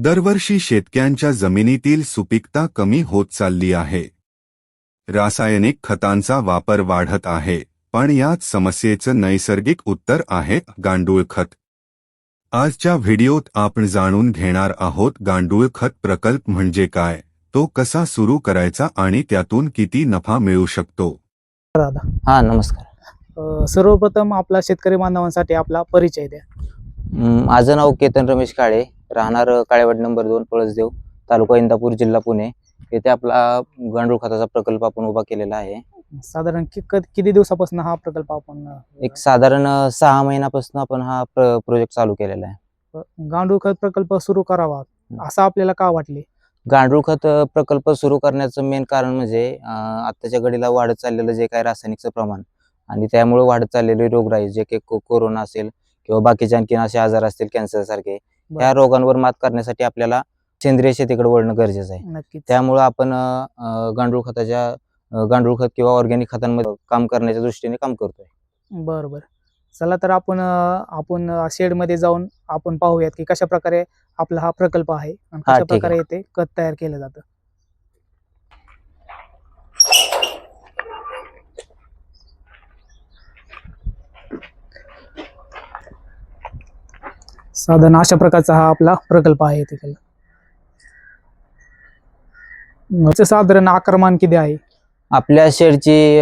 दरवर्षी शेतकऱ्यांच्या जमिनीतील सुपीकता कमी होत चालली आहे. रासायनिक खतांचा वापर वाढत आहे पण याच समस्येचं नैसर्गिक उत्तर आहे गांडूळ खत. आजच्या व्हिडिओत आपण जाणून घेणार आहोत गांडूळ खत प्रकल्प म्हणजे काय तो कसा सुरू करायचा आणि त्यातून किती नफा मिळू शकतो? दादा हा नमस्कार. अ, सर्वप्रथम आपला शेतकरी बांधवांसाठी आपला परिचय द्या. म, माझं नाव केतन रमेश काळे राहणार काळेवाड नंबर दोन पळसदेव तालुका इंदापूर जिल्हा पुणे. येथे आपला गांडूळ खताचा प्रकल्प आपण उभा केलेला आहे. साधारण कि- क- किती दिवसापासून हा प्रकल्प आपण एक साधारण सहा महिन्यापासून आपण हा प्र प्रोजेक्ट चालू केलेला आहे. गांडूळ खत प्रकल्प सुरू करावा असं आपल्याला का वाटले? गांडूळ खत अ, प्रकल्प सुरू करण्याचं मेन कारण म्हणजे अ, आत्ताच्या घडीला वाढत चाललेलं जे काही रासायनिकचं प्रमाण आणि त्यामुळे वाढत चाललेली रोगराई जे काही को- कोरोना असेल किंवा बाकीचे आणखी असे आजार असतील कॅन्सर सारखे. या रोगांवर मात करण्यासाठी आपल्याला सेंद्रिय शेतीकडे वळणं गरजेचं आहे. त्यामुळं आपण गांडूळ खताच्या गांडूळ खत किंवा ऑर्गॅनिक खतांमध्ये काम करण्याच्या दृष्टीने काम करतोय. बरं बरं. चला तर आपण आपण शेडमध्ये जाऊन आपण पाहूयात की कशा प्रकारे आपला हा प्रकल्प आहे कशा. प्रकारे येथे खत तयार केलं जातं. साधारण अशा प्रकारचा हा आपला प्रकल्प आहे. याचं साधारण आकारमान किती आहे? आपल्या शेडची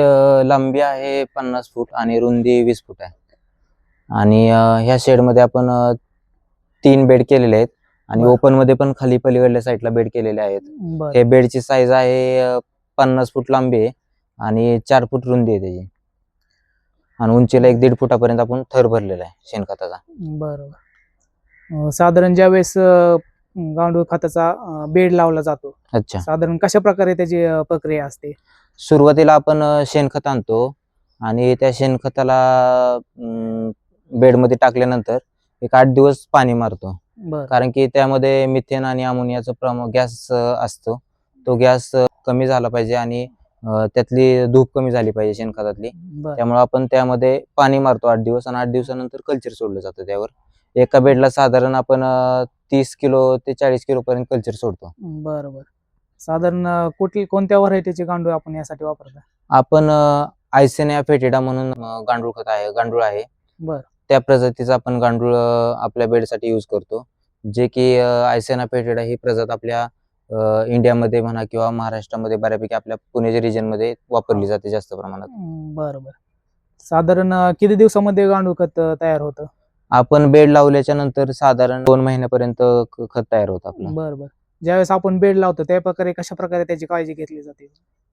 लांबी आहे पन्नास फूट आणि रुंदी वीस फूट आहे. आणि ह्या शेडमध्ये आपण तीन बेड केलेले आहेत. आणि. ओपनमध्ये पण खाली पलीकडल्या साईडला बेड केलेले आहेत. हे बेडची साईज आहे पन्नास फूट लांबी आहे आणि चार फूट रुंदी आहे त्याची. आणि उंचीला एक दीड फुटापर्यंत आपण थर भरलेला आहे शेणखताचा. बरोबर. साधारण ज्यावेळेस अं, गांडूळ खताचा बेड लावला जातो अच्छा. साधारण कशा प्रकारे त्याची प्रक्रिया असते? सुरुवातीला आपण शेणखत आणतो आणि त्या शेणखताला बेडमध्ये टाकल्यानंतर एक आठ दिवस पाणी मारतो. कारण की त्यामध्ये मिथेन आणि अमोनियाचं प्रमाण गॅस असतो. तो गॅस कमी झाला पाहिजे आणि त्यातली धूप कमी झाली पाहिजे शेणखतातली. त्यामुळे आपण त्यामध्ये पाणी मारतो आठ दिवस आणि आठ दिवसानंतर कल्चर सोडलं जातं त्यावर. एका बेडला साधारण आपण तीस किलो ते चाळीस किलो पर्यंत कल्चर सोडतो. बर बर साधारण अं, कुठली कोणत्या व्हरायटीचे गांडूळ आपण यासाठी वापरता? आपण आयसेनिया फेटिडा म्हणून अ, गांडूळ खत आहे गांडूळ आहे. बर. त्या प्रजातीचा आपण गांडूळ अ, आपल्या बेडसाठी यूज करतो. जे की आयसेना फेटिडा ही प्रजात आपल्या अ, इंडियामध्ये म्हणा किंवा महाराष्ट्रामध्ये बऱ्यापैकी आपल्या पुणे रिजनमध्ये वापरली. जाते जास्त प्रमाणात. बर बर साधारण अं, किती दिवसामध्ये गांडूळ खत अं, तयार होतं? आपण बेड लावल्याच्या नंतर साधारण दोन महिन्यापर्यंत खत तयार होतं आपलं. बर बर. ज्यावेळेस आपण बेड लावतो त्या प्रकारे कशा प्रकारे त्याची काळजी घेतली जाते?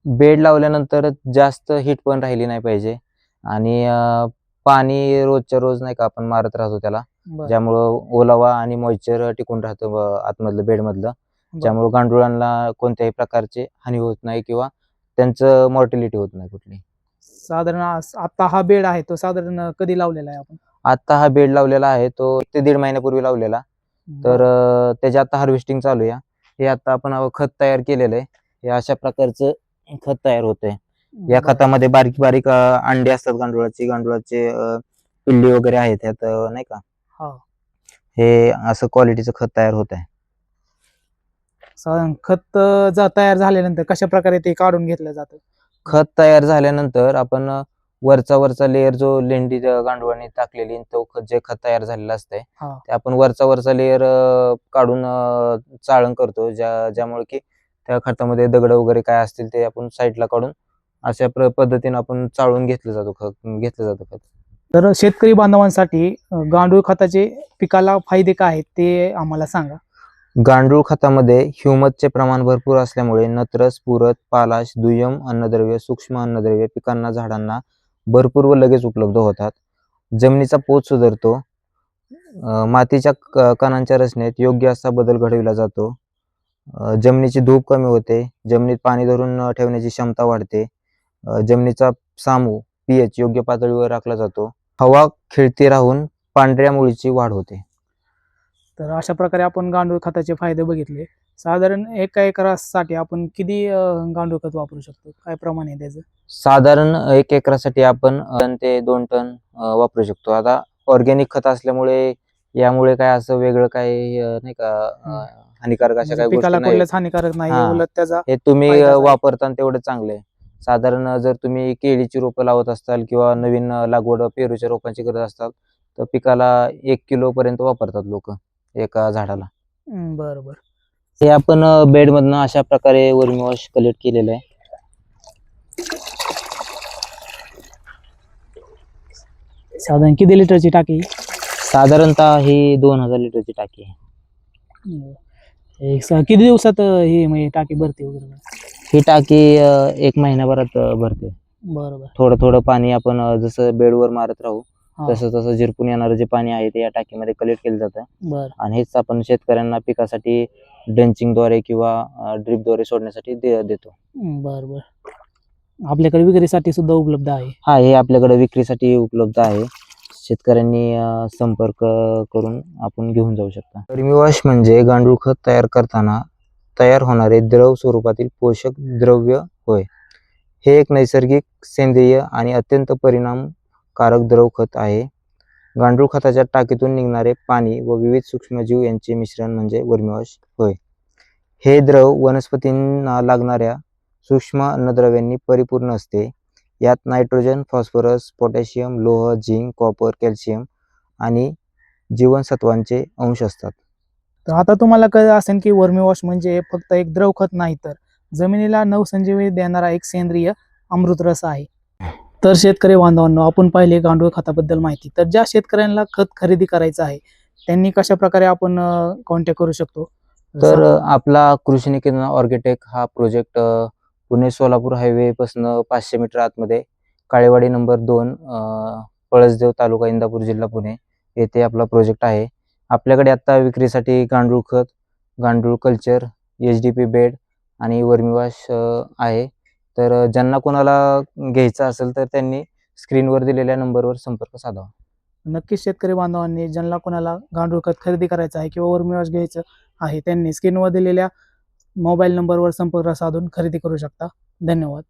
बेड लावल्यानंतर जास्त हिट पण राहिली नाही पाहिजे आणि अ, पाणी रोजच्या रोज नाही का आपण मारत राहतो त्याला. बर. ज्यामुळं ओलावा आणि मॉइश्चर टिकून राहतं ब- आतमधलं बेडमधलं. ज्यामुळे गांडुळांना कोणत्याही प्रकारची हानी होत नाही किंवा त्यांचं मॉर्टिलिटी होत नाही कुठली. साधारण आज- आता हा बेड आहे तो साधारण कधी लावलेला आहे आपण? आता हा बेड लावलेला आहे तो एक ते दीड महिन्यापूर्वी लावलेला. तर अ, त्याची आता हार्वेस्टिंग चालू आहे. हे आता आपण अ, खत तयार केलेलं आहे. हे अशा प्रकारचं खत तयार होतंय. या बर. खतामध्ये बारीक बारीक अ, अंडे असतात गांडुळाची. गांडुळाचे अ, पिल्ली वगैरे आहेत त्यात अ, नाही का? हा. हे असं क्वालिटीचं खत तयार होत आहे साधारण खत अं, जा तयार झाल्यानंतर कशा प्रकारे ते काढून घेतलं जातं? खत तयार झाल्यानंतर आपण अ, वरचा वरचा लेअर जो लेंडी अ, गांडुळाने टाकलेली तो खत जे खत तयार झालेलं असतंय हा. ते आपण वरचा वरचा लेअर काढून अ, चाळण करतो ज्या ज्यामुळे की त्या खतामध्ये दगड वगैरे काय असतील ते आपण साईडला काढून अशा प्र- पद्धतीने आपण चाळून घेतलं जातो खत घेतलं जातं खत तर शेतकरी बांधवांसाठी अं, गांडूळ खताचे पिकाला फायदे काय आहेत ते आम्हाला सांगा गांडूळ खतामध्ये ह्युमसचे प्रमाण भरपूर असल्यामुळे नत्र स्फुरत पालाश दुय्यम अन्नद्रव्य सूक्ष्म अन्नद्रव्य पिकांना झाडांना भरपूर व लगेच उपलब्ध होतात. जमिनीचा पोत सुधारतो. मातीच्या क- कणांच्या रचनेत योग्य असा बदल घडविला जातो. जमिनीची धूप कमी होते. जमिनीत पाणी धरून ठेवण्याची क्षमता वाढते. जमिनीचा सामू पीएच योग्य पातळीवर राखला जातो. हवा खिळती राहून पांढऱ्या मुळीची वाढ होते. तर अशा प्रकारे आपण गांडूळ खताचे फायदे बघितले. साधारण एका एकरासाठी आपण किती अं, गांडूळ खत वापरू शकतो? काय प्रमाण आहे त्याचं? साधारण एक एकरासाठी आपण टन ते दोन टन अ, वापरू शकतो. आता ऑर्गॅनिक खत असल्यामुळे यामुळे काय असं वेगळं काय अं, नाही का अं, हानिकारक अशा म्हणजे काही गोष्टी पिकाला नाही. कुठल्याच हानिकारक नाही हा. उलट त्याचा हे तुम्ही फायदाच अं, आहे. वापरताना तेवढे चांगले साधारण अं, जर तुम्ही केळीची रोपं लावत असताल किंवा नवीन अं, लागवड पेरूच्या रोपांची करत असताल तर पिकाला एक किलो पर्यंत वापरतात लोक एका झाडाला. हम्म, बरं बरं. हे आपण बेड मधनं अशा प्रकारे वर्मी वॉश कलेक्ट केलेलं आहे. साधारण किती लिटरची टाकी साधारणतः ही दोन हजार लिटरची टाकी आहे. स- किती दिवसात ही म्हणजे टाकी भरते वगैरे? ही टाकी अं, एक महिन्याभरात अं, भरते. बरं बरं थोडं थोडं पाणी आपण अं, जसं बेडवर मारत राहू. तसं तसं झिरपून येणारं जे पाणी आहे ते या टाकीमध्ये कलेक्ट केलं जातं. आणि हेच आपण शेतकऱ्यांना पिकासाठी ड्रेंचिंगद्वारे किंवा ड्रिपद्वारे सोडण्यासाठी देतो. बरं बरं. आपल्याकडे विक्रीसाठी सुद्धा उपलब्ध आहे. हा हे आपल्याकडे विक्रीसाठी उपलब्ध आहे. शेतकऱ्यांनी संपर्क करून आपण घेऊन जाऊ शकता. वर्मी वॉश म्हणजे गांडूळ खत तयार करताना तयार होणारे द्रव स्वरूपातील पोषक द्रव्य होय. हे एक नैसर्गिक सेंद्रिय आणि अत्यंत कारक द्रव खत आहे. गांडूळ खताच्या टाकीतून निघणारे पाणी व विविध सूक्ष्मजीव यांचे मिश्रण म्हणजे वर्मीवॉश होय. हे द्रव वनस्पतींना लागणाऱ्या सूक्ष्म अन्नद्रव्यांनी परिपूर्ण असते. यात नायट्रोजन फॉस्फरस पोटॅशियम लोह झिंक कॉपर कॅल्शियम आणि जीवनसत्वांचे अंश असतात. तर आता तुम्हाला कळलं असेल की वर्मीवॉश म्हणजे फक्त एक द्रव खत नाही तर जमिनीला नवसंजीवनी देणारा एक सेंद्रिय अमृतरस आहे. तर शेतकरी बांधवांनो आपण पाहिले गांडूळ खताबद्दल माहिती. तर ज्या शेतकऱ्यांना खत खरेदी करायचं आहे त्यांनी कशा प्रकारे आपण कॉन्टॅक्ट करू शकतो? तर आपला कृषी निकेतन ऑर्गेटेक हा प्रोजेक्ट पुणे सोलापूर हायवे पासून पाचशे मीटर आतमध्ये काळेवाडी नंबर दोन पळसदेव तालुका इंदापूर जिल्हा पुणे येथे आपला प्रोजेक्ट आहे. आपल्याकडे आता विक्रीसाठी गांडूळ खत गांडूळ culture H D P bed आणि वर्मीवाश आहे. तर ज्यांना कोणाला घ्यायचं असेल तर त्यांनी स्क्रीनवर दिलेल्या नंबरवर संपर्क साधावा. नक्कीच शेतकरी बांधवांनी ज्यांना कोणाला गांडूळ खत खरेदी करायचं आहे किंवा वर्मिवाश घ्यायचं आहे त्यांनी स्क्रीनवर दिलेल्या मोबाईल नंबरवर संपर्क साधून खरेदी करू शकता. धन्यवाद.